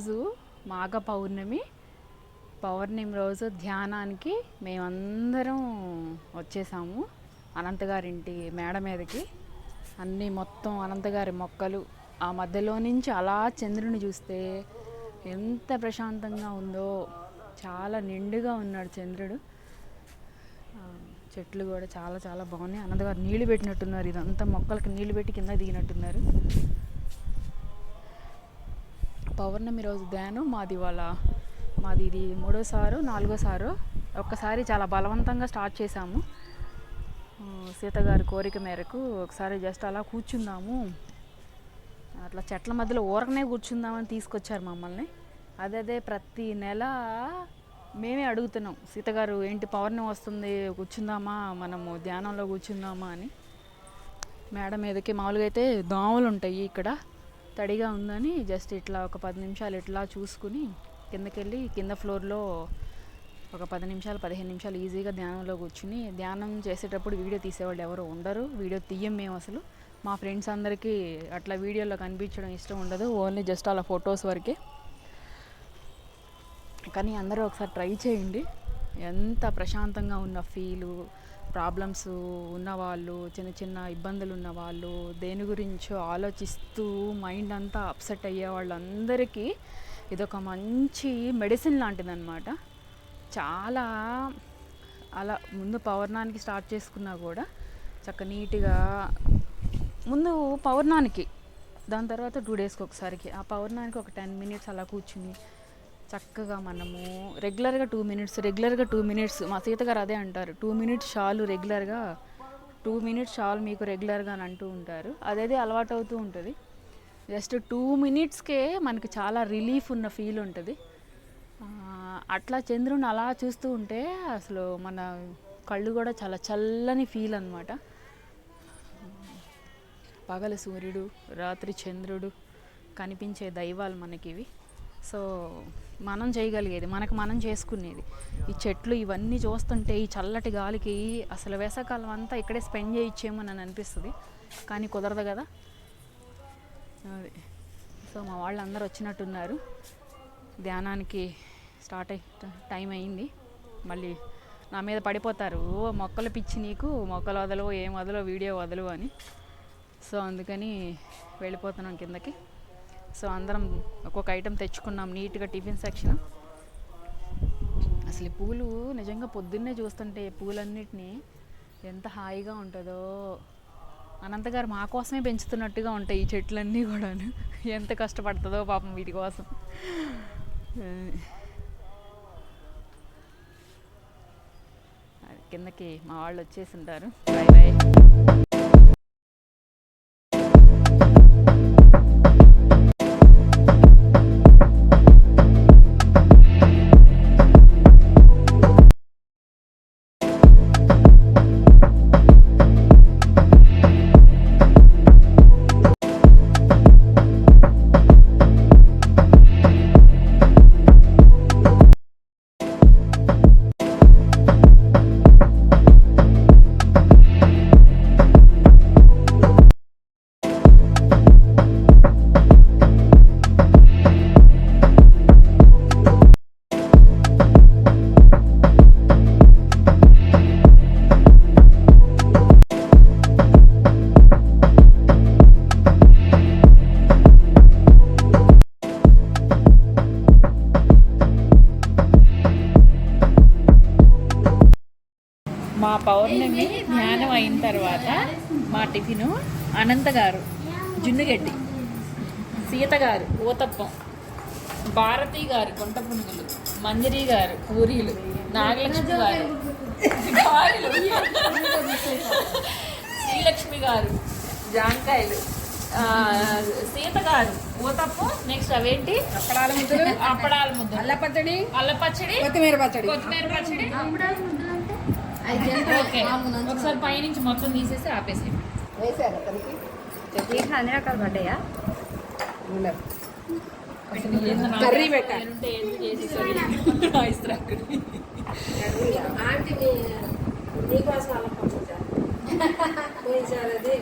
ఈరోజు మాఘ పౌర్ణమి. పౌర్ణమి రోజు ధ్యానానికి మేమందరం వచ్చేసాము అనంతగారింటి మేడ మీదకి. అన్నీ మొత్తం అనంతగారి మొక్కలు ఆ మధ్యలో నుంచి అలా చంద్రుని చూస్తే ఎంత ప్రశాంతంగా ఉందో చాలా నిండుగా ఉన్నాడు చంద్రుడు. చెట్లు కూడా చాలా చాలా బాగున్నాయి. అనంతగారు నీళ్ళు పెట్టినట్టున్నారు. ఇదంతా మొక్కలకి నీళ్ళు పెట్టి కింద దిగినట్టున్నారు. పౌర్ణమి రోజు ధ్యానం మాది వాళ్ళ మాది ఇది మూడోసారు నాలుగోసారు ఒక్కసారి చాలా బలవంతంగా స్టార్ట్ చేశాము. సీత గారి కోరిక మేరకు ఒకసారి జస్ట్ అలా కూర్చుందాము. అట్లా చెట్ల మధ్యలో ఊరకనే కూర్చుందామని తీసుకొచ్చారు మమ్మల్ని. అదే అదే ప్రతి నెల మేమే అడుగుతున్నాం సీతగారు ఏంటి పౌర్ణమి వస్తుంది కూర్చుందామా మనము ధ్యానంలో కూర్చుందామా అని. మేడ మీదకి మామూలుగా అయితే దోమలు ఉంటాయి ఇక్కడ. తడిగా ఉందని జస్ట్ ఇట్లా ఒక పది నిమిషాలు ఇట్లా చూసుకుని కిందకెళ్ళి కింద ఫ్లోర్లో ఒక పది నిమిషాలు పదిహేను నిమిషాలు ఈజీగా ధ్యానంలో కూర్చుని ధ్యానం చేసేటప్పుడు వీడియో తీసేవాళ్ళు ఎవరు ఉండరు. వీడియో తీయం మేము అసలు. మా ఫ్రెండ్స్ అందరికీ అట్లా వీడియోలో కనిపించడం ఇష్టం ఉండదు. ఓన్లీ జస్ట్ అలా ఫొటోస్ వరకే. కానీ అందరూ ఒకసారి ట్రై చేయండి. ఎంత ప్రశాంతంగా ఉన్న ఫీలు ప్రాబ్లమ్స్ ఉన్నవాళ్ళు చిన్న చిన్న ఇబ్బందులు ఉన్నవాళ్ళు దేని గురించో ఆలోచిస్తూ మైండ్ అంతా అప్సెట్ అయ్యే వాళ్ళందరికీ ఇదొక మంచి మెడిసిన్ లాంటిదన్నమాట. చాలా అలా ముందు పౌర్ణానికి స్టార్ట్ చేసుకున్నా కూడా చక్క నీట్గా ముందు పౌర్ణానికి దాని తర్వాత టూ డేస్కి ఒకసారికి ఆ పౌర్ణానికి ఒక టెన్ మినిట్స్ అలా కూర్చుని చక్కగా మనము రెగ్యులర్గా టూ మినిట్స్ రెగ్యులర్గా టూ మినిట్స్ మా సీత గారు అదే అంటారు. టూ మినిట్స్ షాలు రెగ్యులర్గా టూ మినిట్స్ షాల్ మీకు రెగ్యులర్గా అని అంటూ ఉంటారు. అదేది అలవాటు అవుతూ ఉంటుంది. జస్ట్ టూ మినిట్స్కే మనకి చాలా రిలీఫ్ ఉన్న ఫీల్ ఉంటుంది. అట్లా చంద్రుని అలా చూస్తూ ఉంటే అసలు మన కళ్ళు కూడా చాలా చల్లని ఫీల్ అనమాట పగల సూర్యుడు రాత్రి చంద్రుడు కనిపించే దైవాలు మనకివి సో మనం చేయగలిగేది మనకు మనం చేసుకునేది. ఈ చెట్లు ఇవన్నీ చూస్తుంటే ఈ చల్లటి గాలికి అసలు వేసవకాలం అంతా ఇక్కడే స్పెండ్ చేయొచ్చేమో అని అనిపిస్తుంది. కానీ కుదరదు కదా. అది. సో మా వాళ్ళు అందరూ వచ్చినట్టున్నారు. ధ్యానానికి స్టార్ట్ అయ్యి టైం అయింది. మళ్ళీ నా మీద పడిపోతారు. ఓ మొక్కలు పిచ్చి నీకు మొక్కలు వదలవు ఏం వదలవు వీడియో వదలవు అని. సో అందుకని వెళ్ళిపోతున్నాం కిందకి. సో అందరం ఒక్కొక్క ఐటెం తెచ్చుకున్నాం నీట్గా టిఫిన్ సెక్షన్. అసలు పూలు నిజంగా పొద్దున్నే చూస్తుంటే పూలన్నిటినీ ఎంత హాయిగా ఉంటుందో. అనంతగారు మా కోసమే పెంచుతున్నట్టుగా ఉంటాయి ఈ చెట్లన్నీ కూడాను. ఎంత కష్టపడుతుందో పాపం వీటి కోసం. కిందకి మా వాళ్ళు వచ్చేసి ఉంటారు. బాయ్ బాయ్ మా పౌర్ణమి ధ్యానం అయిన తర్వాత మా టిఫిను అనంత గారు జున్నుగడ్డి సీత గారు ఊతప్పం భారతి గారు గుంట పునుగులు మంజరి గారు పూరీలు నాగలక్ష్మి గారు. శ్రీలక్ష్మి గారు జాంకాయలు సీత గారు ఊతప్పం నెక్స్ట్ అవేంటి? అప్పడాల ముద్దలు. అప్పడాల ముద్ద అల్ల పచ్చడి అల్ల పచ్చడి. కొత్తిమీర పచ్చడి. కొత్తిమీర పచ్చడి ఓకే ఒకసారి పైనుంచి మొత్తం తీసేసి ఆపేసి వేసారు అతనికి దీంట్లో అన్ని రకాలు పడ్డాయా ఉండదు. కర్రీ పెట్టాలి. ఆంటీ మీ నీకోసం అలా పంపించారు పోయినసారి అది